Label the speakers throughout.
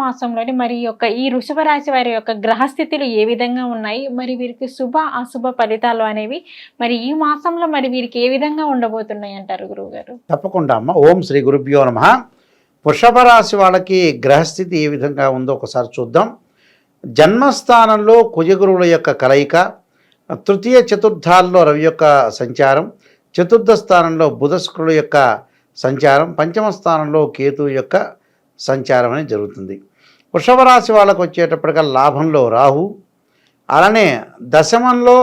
Speaker 1: మాసంలోని మరి యొక్క ఈ వృషభ రాశి వారి యొక్క గ్రహస్థితులు ఏ విధంగా ఉన్నాయి? మరి వీరికి శుభ అశుభ ఫలితాలు అనేవి మరి ఈ మాసంలో మరి వీరికి ఏ విధంగా ఉండబోతున్నాయి అంటారు గురువుగారు?
Speaker 2: తప్పకుండా అమ్మ. ఓం శ్రీ గురుభ్యో నమ. వృషభ రాశి వాళ్ళకి గ్రహస్థితి ఏ విధంగా ఉందో ఒకసారి చూద్దాం. జన్మస్థానంలో కుజగురువుల యొక్క కలయిక తృతీయ చతుర్థాల్లో రవి యొక్క సంచారం చతుర్థ స్థానంలో బుధ శుక్రుల యొక్క సంచారం పంచమ స్థానంలో కేతు యొక్క సంచారం అనేది జరుగుతుంది. వృషభ రాశి వాళ్ళకు వచ్చేటప్పటికల్లా లాభంలో రాహు. అలానే దశమంలో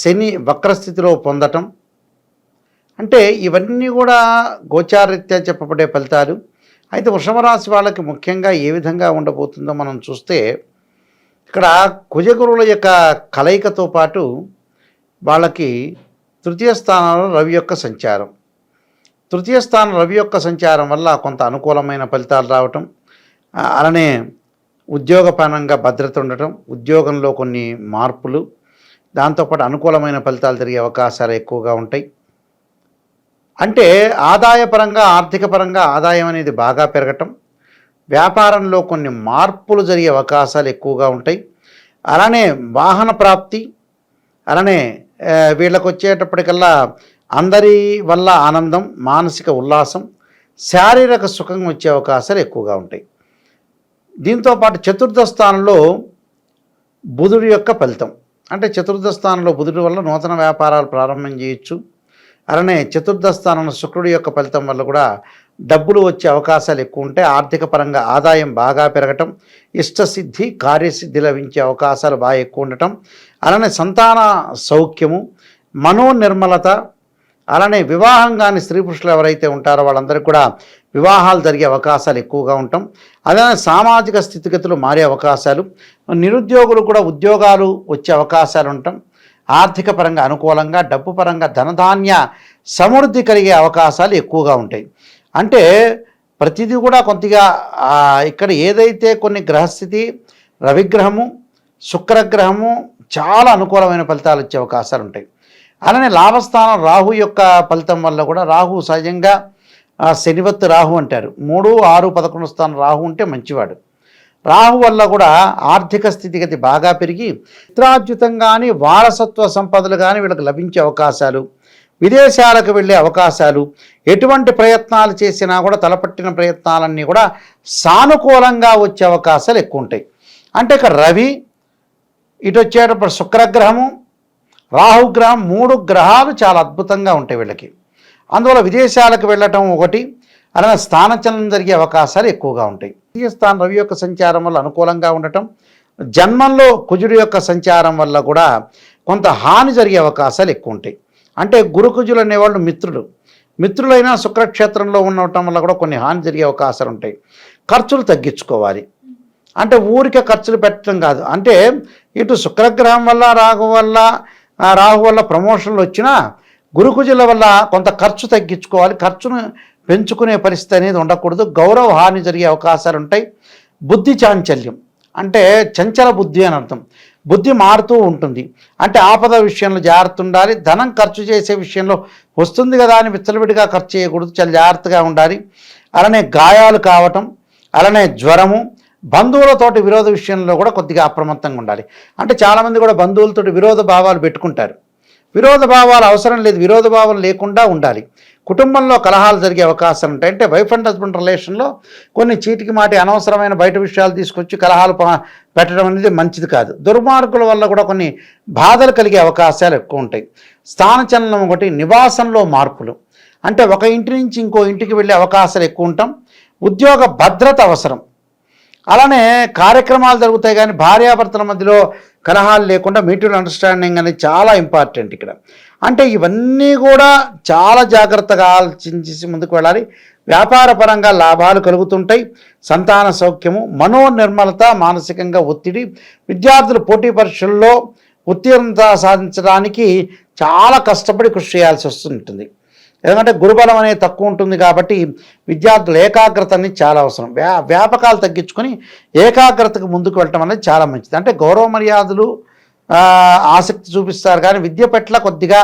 Speaker 2: శని వక్రస్థితిలో పొందటం. అంటే ఇవన్నీ కూడా గోచారీత్యా చెప్పబడే ఫలితాలు. అయితే వృషభ రాశి వాళ్ళకి ముఖ్యంగా ఏ విధంగా ఉండబోతుందో మనం చూస్తే ఇక్కడ కుజగురువుల యొక్క కలయికతో పాటు వాళ్ళకి తృతీయ స్థానంలో రవి యొక్క సంచారం. తృతీయ స్థానం రవి యొక్క సంచారం వల్ల కొంత అనుకూలమైన ఫలితాలు రావటం అలానే ఉద్యోగపరంగా భద్రత ఉండటం ఉద్యోగంలో కొన్ని మార్పులు దాంతోపాటు అనుకూలమైన ఫలితాలు జరిగే అవకాశాలు ఎక్కువగా ఉంటాయి. అంటే ఆదాయపరంగా ఆర్థిక పరంగా ఆదాయం అనేది బాగా పెరగటం వ్యాపారంలో కొన్ని మార్పులు జరిగే అవకాశాలు ఎక్కువగా ఉంటాయి. అలానే వాహన ప్రాప్తి అలానే వీళ్ళకు వచ్చేటప్పటికల్లా అందరి వల్ల ఆనందం మానసిక ఉల్లాసం శారీరక సుఖం వచ్చే అవకాశాలు ఎక్కువగా ఉంటాయి. దీంతోపాటు చతుర్థ స్థానంలో బుధుడి యొక్క ఫలితం. అంటే చతుర్థ స్థానంలో బుధుడి వల్ల నూతన వ్యాపారాలు ప్రారంభం చేయొచ్చు. అలానే చతుర్థ స్థానంలో శుక్రుడి యొక్క ఫలితం వల్ల కూడా డబ్బులు వచ్చే అవకాశాలు ఎక్కువ ఉంటాయి. ఆర్థిక పరంగా ఆదాయం బాగా పెరగటం ఇష్టసిద్ధి కార్యసిద్ధి లభించే అవకాశాలు బాగా ఎక్కువ ఉండటం. అలానే సంతాన సౌఖ్యము మనోనిర్మలత అలానే వివాహం కాని స్త్రీ పురుషులు ఎవరైతే ఉంటారో వాళ్ళందరికీ కూడా వివాహాలు జరిగే అవకాశాలు ఎక్కువగా ఉంటాం. అలానే సామాజిక స్థితిగతులు మారే అవకాశాలు నిరుద్యోగులు కూడా ఉద్యోగాలు వచ్చే అవకాశాలు ఉంటాం. ఆర్థిక పరంగా అనుకూలంగా డబ్బు పరంగా ధనధాన్య సమృద్ధి కలిగే అవకాశాలు ఎక్కువగా ఉంటాయి. అంటే ప్రతిదీ కూడా కొద్దిగా ఇక్కడ ఏదైతే కొన్ని గ్రహస్థితి రవిగ్రహము శుక్రగ్రహము చాలా అనుకూలమైన ఫలితాలు వచ్చే అవకాశాలు ఉంటాయి. అలానే లాభస్థానం రాహు యొక్క ఫలితం వల్ల కూడా రాహు సహజంగా శనివత్తు రాహు అంటారు. మూడు ఆరు పదకొండు స్థానం రాహు ఉంటే మంచివాడు. రాహు వల్ల కూడా ఆర్థిక స్థితిగతి బాగా పెరిగి మిత్రాద్యుతం కానీ వారసత్వ సంపదలు కానీ వీళ్ళకి లభించే అవకాశాలు విదేశాలకు వెళ్ళే అవకాశాలు ఎటువంటి ప్రయత్నాలు చేసినా కూడా తలపట్టిన ప్రయత్నాలన్నీ కూడా సానుకూలంగా వచ్చే అవకాశాలు ఎక్కువ ఉంటాయి అంటే ఇక రవి ఇటు వచ్చేటప్పుడు శుక్రగ్రహము రాహుగ్రహం మూడు గ్రహాలు చాలా అద్భుతంగా ఉంటాయి వీళ్ళకి. అందువల్ల విదేశాలకు వెళ్ళటం ఒకటి అలానే స్థానచలనం జరిగే అవకాశాలు ఎక్కువగా ఉంటాయి. ద్వితీయ స్థానం రవి యొక్క సంచారం వల్ల అనుకూలంగా ఉండటం జన్మంలో కుజుడు యొక్క సంచారం వల్ల కూడా కొంత హాని జరిగే అవకాశాలు ఎక్కువ ఉంటాయి. అంటే గురుకుజులు అనేవాళ్ళు మిత్రులు. మిత్రులైన శుక్రక్షేత్రంలో ఉండటం వల్ల కూడా కొన్ని హాని జరిగే అవకాశాలు ఉంటాయి. ఖర్చులు తగ్గించుకోవాలి. అంటే ఊరికే ఖర్చులు పెట్టడం కాదు. అంటే ఇటు శుక్రగ్రహం వల్ల రాగు వల్ల ఆ, రాహు వల్ల ప్రమోషన్లు వచ్చినా గురుకుజుల వల్ల కొంత ఖర్చు తగ్గించుకోవాలి. ఖర్చును పెంచుకునే పరిస్థితి అనేది ఉండకూడదు. గౌరవ హాని జరిగే అవకాశాలు ఉంటాయి. బుద్ధి చాంచల్యం అంటే చంచల బుద్ధి అని అర్థం. బుద్ధి మారుతూ ఉంటుంది. అంటే ఆపద విషయంలో జాగ్రత్త ఉండాలి. ధనం ఖర్చు చేసే విషయంలో వస్తుంది కదా అని విచ్చలవిడిగా ఖర్చు చేయకూడదు. చాలా జాగ్రత్తగా ఉండాలి. అలానే గాయాలు కావటం అలానే జ్వరము బంధువులతోటి విరోధ విషయంలో కూడా కొద్దిగా అప్రమత్తంగా ఉండాలి. అంటే చాలామంది కూడా బంధువులతోటి విరోధ భావాలు పెట్టుకుంటారు. విరోధ భావాలు అవసరం లేదు విరోధ భావాలు లేకుండా ఉండాలి. కుటుంబంలో కలహాలు జరిగే అవకాశాలు ఉంటాయి. అంటే వైఫ్ అండ్ హస్బెండ్ రిలేషన్లో కొన్ని చీటికి మాటి అనవసరమైన బయట విషయాలు తీసుకొచ్చి కలహాలు పెట్టడం అనేది మంచిది కాదు. దుర్మార్గుల వల్ల కూడా కొన్ని బాధలు కలిగే అవకాశాలు ఎక్కువ ఉంటాయి. స్థానచలనం ఒకటి నివాసంలో మార్పులు. అంటే ఒక ఇంటి నుంచి ఇంకో ఇంటికి వెళ్ళే అవకాశాలు ఎక్కువ ఉంటాం. ఉద్యోగ భద్రత అవసరం. అలానే కార్యక్రమాలు జరుగుతాయి కానీ భార్యాభర్తల మధ్యలో కలహాలు లేకుండా మ్యూచువల్ అండర్స్టాండింగ్ అనేది చాలా ఇంపార్టెంట్ ఇక్కడ. అంటే ఇవన్నీ కూడా చాలా జాగ్రత్తగా ఆలోచించేసి ముందుకు వెళ్ళాలి. వ్యాపార పరంగా లాభాలు కలుగుతుంటాయి. సంతాన సౌఖ్యము మనోనిర్మలత మానసికంగా ఒత్తిడి విద్యార్థులు పోటీ పరీక్షల్లో ఉత్తీర్ణత సాధించడానికి చాలా కష్టపడి కృషి చేయాల్సి వస్తుంటుంది. ఎందుకంటే గురుబలం అనేది తక్కువ ఉంటుంది కాబట్టి విద్యార్థుల ఏకాగ్రత అనేది చాలా అవసరం. వ్యా వ్యాపకాలు తగ్గించుకొని ఏకాగ్రతకు ముందుకు వెళ్ళటం అనేది చాలా మంచిది. అంటే గౌరవ మర్యాదలు ఆసక్తి చూపిస్తారు కానీ విద్య పట్ల కొద్దిగా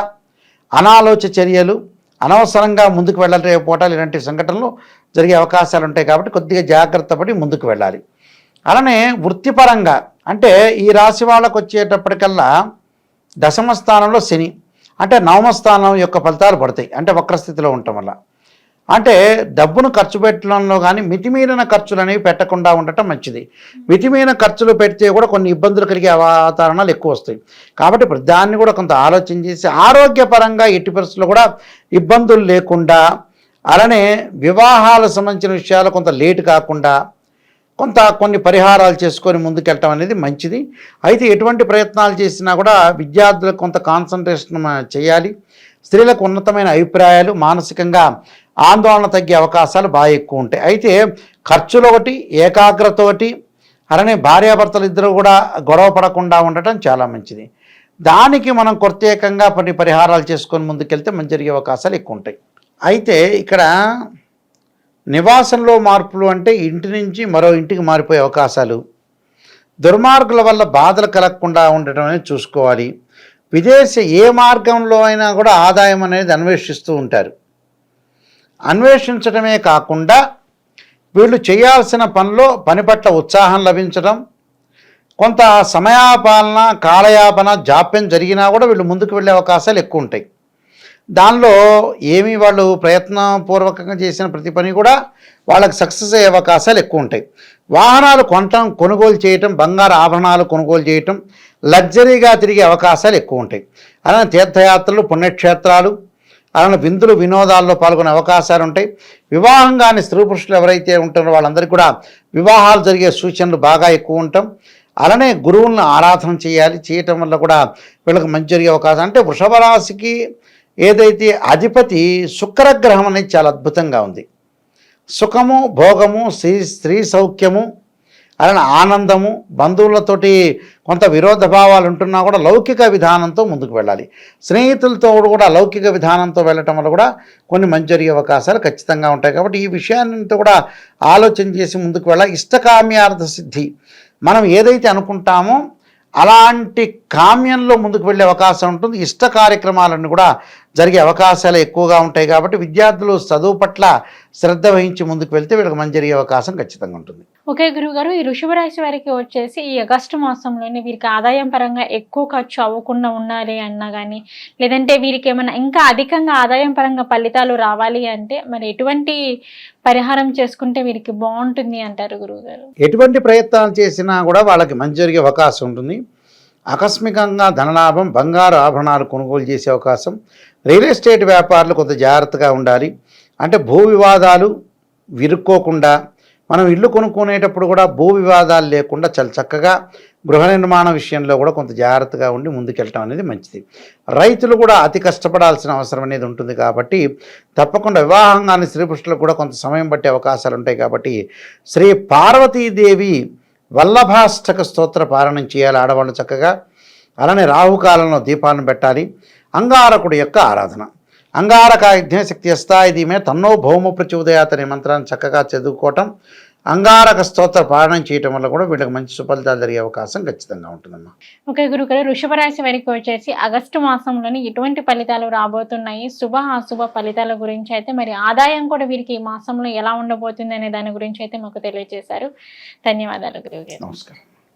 Speaker 2: అనాలోచ చర్యలు అనవసరంగా ముందుకు వెళ్ళలేకపోవటాలు ఇలాంటి సంఘటనలు జరిగే అవకాశాలు ఉంటాయి కాబట్టి కొద్దిగా జాగ్రత్త పడి ముందుకు వెళ్ళాలి. అలానే వృత్తిపరంగా అంటే ఈ రాశి వాళ్ళకు వచ్చేటప్పటికల్లా దశమ స్థానంలో శని. అంటే నవమస్థానం యొక్క ఫలితాలు పడతాయి. అంటే వక్రస్థితిలో ఉండటం వల్ల. అంటే డబ్బును ఖర్చు పెట్టడంలో కానీ మితిమీరిన ఖర్చులు అనేవి పెట్టకుండా ఉండటం మంచిది. మితిమీరిన ఖర్చులు పెడితే కూడా కొన్ని ఇబ్బందులు కలిగే వాతావరణాలు ఎక్కువ వస్తాయి. కాబట్టి దాన్ని కూడా కొంత ఆలోచన చేసి ఆరోగ్యపరంగా ఎట్టి పరిస్థితుల్లో కూడా ఇబ్బందులు లేకుండా అలానే వివాహాలకు సంబంధించిన విషయాలు కొంత లేట్ కాకుండా కొంత కొన్ని పరిహారాలు చేసుకొని ముందుకెళ్ళటం అనేది మంచిది. అయితే ఎటువంటి ప్రయత్నాలు చేసినా కూడా విద్యార్థులకు కొంత కాన్సన్ట్రేషన్ చేయాలి. స్త్రీలకు ఉన్నతమైన అభిప్రాయాలు మానసికంగా ఆందోళన తగ్గే అవకాశాలు బాగా ఎక్కువ ఉంటాయి. అయితే ఖర్చులు ఒకటి ఏకాగ్రత ఒకటి అలానే భార్యాభర్తలు ఇద్దరు కూడా గొడవ పడకుండా ఉండటం చాలా మంచిది. దానికి మనం ప్రత్యేకంగా కొన్ని పరిహారాలు చేసుకొని ముందుకెళ్తే మంచి జరిగే అవకాశాలు ఎక్కువ ఉంటాయి. అయితే ఇక్కడ నివాసంలో మార్పులు అంటే ఇంటి నుంచి మరో ఇంటికి మారిపోయే అవకాశాలు. దుర్మార్గుల వల్ల బాధలు కలగకుండా ఉండటం అనేది చూసుకోవాలి. విదేశ ఏ మార్గంలో అయినా కూడా ఆదాయం అనేది అన్వేషిస్తూ ఉంటారు. అన్వేషించడమే కాకుండా వీళ్ళు చేయాల్సిన పనిలో పని పట్ల ఉత్సాహం లభించడం కొంత సమయాపాలన కాలయాపన జాప్యం జరిగినా కూడా వీళ్ళు ముందుకు వెళ్ళే అవకాశాలు ఎక్కువ ఉంటాయి. దానిలో ఏమి వాళ్ళు ప్రయత్నపూర్వకంగా చేసిన ప్రతి పని కూడా వాళ్ళకి సక్సెస్ అయ్యే అవకాశాలు ఎక్కువ ఉంటాయి. వాహనాలు కొనటం కొనుగోలు చేయటం బంగారు ఆభరణాలు కొనుగోలు చేయటం లగ్జరీగా తిరిగే అవకాశాలు ఎక్కువ ఉంటాయి. అలానే తీర్థయాత్రలు పుణ్యక్షేత్రాలు అలానే విందులు వినోదాల్లో పాల్గొనే అవకాశాలు ఉంటాయి. వివాహం కాని స్త్రీ పురుషులు ఎవరైతే ఉంటారో వాళ్ళందరికీ కూడా వివాహాలు జరిగే సూచనలు బాగా ఎక్కువ ఉంటాం. అలానే గురువులను ఆరాధన చేయాలి. చేయటం వల్ల కూడా వీళ్ళకి మంచి జరిగే అవకాశం. అంటే వృషభ రాశికి ఏదైతే అధిపతి శుక్రగ్రహం అనేది చాలా అద్భుతంగా ఉంది. సుఖము భోగము స్త్రీ స్త్రీ సౌఖ్యము అలానే ఆనందము బంధువులతోటి కొంత విరోధ భావాలు ఉంటున్నా కూడా లౌకిక విధానంతో ముందుకు వెళ్ళాలి. స్నేహితులతో కూడా లౌకిక విధానంతో వెళ్ళటం వల్ల కూడా కొన్ని మంచి జరిగే అవకాశాలు ఖచ్చితంగా ఉంటాయి. కాబట్టి ఈ విషయాన్నితో కూడా ఆలోచన చేసి ముందుకు వెళ్ళాలి. ఇష్టకామ్యార్థ సిద్ధి. మనం ఏదైతే అనుకుంటామో అలాంటి కామ్యంలో ముందుకు వెళ్ళే అవకాశం ఉంటుంది. ఇష్ట కార్యక్రమాలన్నీ కూడా జరిగే అవకాశాలు ఎక్కువగా ఉంటాయి కాబట్టి విద్యార్థులు చదువు పట్ల శ్రద్ధ వహించి ముందుకు వెళ్తే వీళ్ళకి మంచి జరిగే అవకాశం ఖచ్చితంగా ఉంటుంది.
Speaker 1: ఓకే గురుగారు ఈ వృషభ రాశి వారికి వచ్చేసి ఈ ఆగస్టు మాసంలోనే వీరికి ఆదాయం పరంగా ఎక్కువ ఖర్చు అవ్వకుండా ఉండాలి అన్నా కానీ లేదంటే వీరికి ఏమైనా ఇంకా అధికంగా ఆదాయం పరంగా ఫలితాలు రావాలి అంటే మరి ఎటువంటి పరిహారం చేసుకుంటే వీరికి బాగుంటుంది అంటారు గురువుగారు?
Speaker 2: ఎటువంటి ప్రయత్నాలు చేసినా కూడా వాళ్ళకి మంచి జరిగే అవకాశం ఉంటుంది. ఆకస్మికంగా ధనలాభం బంగారు ఆభరణాలు కొనుగోలు చేసే అవకాశం రియల్ ఎస్టేట్ వ్యాపారులు కొంత జాగ్రత్తగా ఉండాలి. అంటే భూ వివాదాలు విరుక్కోకుండా మనం ఇల్లు కొనుక్కునేటప్పుడు కూడా భూ వివాదాలు లేకుండా చాలా చక్కగా గృహ నిర్మాణ విషయంలో కూడా కొంత జాగ్రత్తగా ఉండి ముందుకెళ్ళటం అనేది మంచిది. రైతులు కూడా అతి కష్టపడాల్సిన అవసరం అనేది ఉంటుంది కాబట్టి తప్పకుండా వివాహం కాని స్త్రీ పురుషులకు కూడా కొంత సమయం పట్టే అవకాశాలు ఉంటాయి కాబట్టి శ్రీ పార్వతీదేవి వల్లభాష్టక స్తోత్ర పారాయణం చేయాలి ఆడవాళ్ళు చక్కగా. అలానే రాహుకాలంలో దీపాలను పెట్టాలి. అంగారకుడి యొక్క ఆరాధన. అంగారక యజ్ఞశక్తి అస్థాయి దీమే తన్నో భౌమ ప్రచోదయాత్ అనే మంత్రాన్ని చక్కగా చదువుకోవటం అంగారక స్తోత్ర పారాయణం చేయటం వల్ల కూడా వీళ్ళకి మంచి సుఫలితాలు జరిగే అవకాశం ఖచ్చితంగా ఉంటుందమ్మా.
Speaker 1: ఓకే గురుగారు వృషభ రాశి వారికి వచ్చేసి ఆగస్టు మాసంలోని ఎటువంటి ఫలితాలు రాబోతున్నాయి? శుభ అశుభ ఫలితాల గురించి అయితే మరి ఆదాయం కూడా వీరికి ఈ మాసంలో ఎలా ఉండబోతుంది అనే దాని గురించి అయితే మాకు తెలియజేశారు. ధన్యవాదాలు గురువుగారు.
Speaker 2: నమస్కారం.